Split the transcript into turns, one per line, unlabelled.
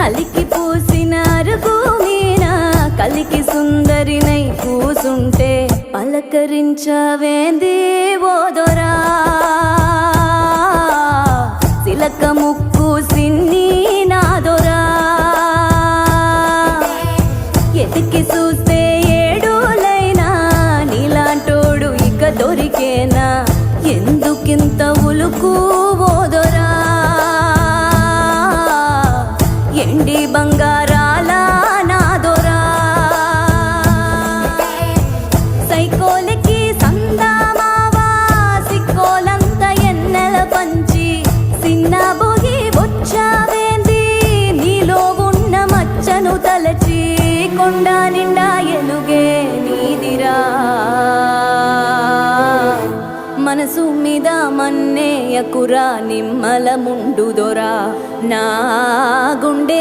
కలికి పూసిన అరుగు కలికి సుందరినై కూసుంటే పలకరించవేంది ఓదొరా సిలక ముక్కు సిన్ని నాదొరా ఎతికి చూస్తే ఏడోలైనా నీలాంటోడు ఇక దొరికేనా? ఎందుకింత ఉలుకు ఓదో వెండి బంగారాల నాదొరా. సైకోలకి సందామావా సిక్కోలంత ఎన్నెల పంచి సిన్న బోగి వచ్చావేంది నీలో ఉన్న మచ్చను తలచి కొండ నిండా ఎలుగే నీదిరా. మనసు మీద మన్నేయకురా నిమ్మల ముండు దొరా. నా గుండె